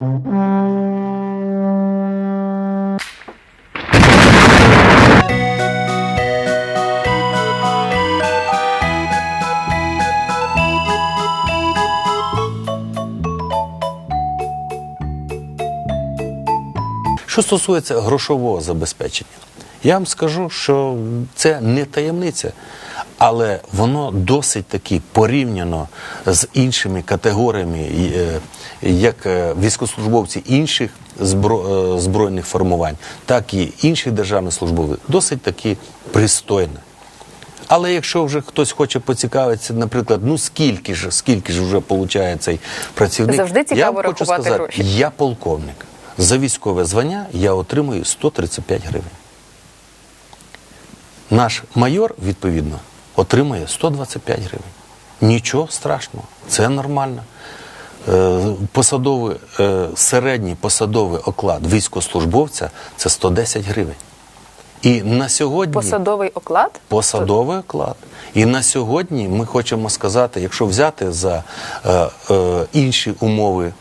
Що стосується грошового забезпечення, я вам скажу, що це не таємниця, але воно досить таки порівняно з іншими категоріями, е, як е, військовослужбовці інших е, збройних формувань, так і інших державних службових, досить таки пристойне. Але якщо вже хтось хоче поцікавитися, наприклад, ну скільки ж, скільки ж вже получає цей працівник, Завжди цікаво я вам хочу сказати, гроші. я полковник. За військове звання я отримую 135 гривень. Наш майор, відповідно, отримує 125 гривень. Нічого страшного, це нормально. Е, Посадовий, е, середній посадовий оклад військовослужбовця це 110 гривень. І на сьогодні Посадовий оклад? посадовий оклад. І на сьогодні ми хочемо сказати, якщо взяти за е, е, інші умови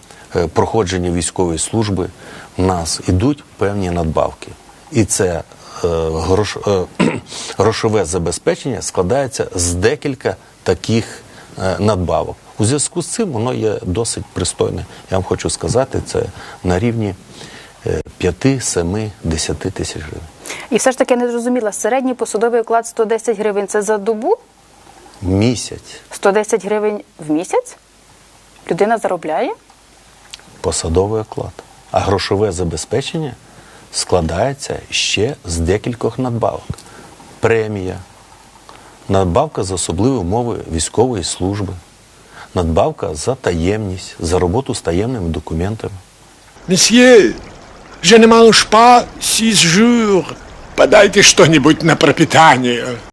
проходження військової служби, в нас ідуть певні надбавки. І це грош, е, грошове забезпечення складається з декілька таких е, надбавок. У зв'язку з цим воно є досить пристойне. Я вам хочу сказати, це на рівні е, 5, 7, 10 тисяч гривень. І все ж таки я не зрозуміла, середній посадовий оклад 110 гривень це за добу? В місяць. 110 гривень в місяць? Людина заробляє? посадовий оклад. А грошове забезпечення складається ще з декількох надбавок: премія, надбавка за особливі умови військової служби, надбавка за таємність, за роботу з таємними документами. Месьє, je ne mange pas. Подайте что-нибудь на пропитание.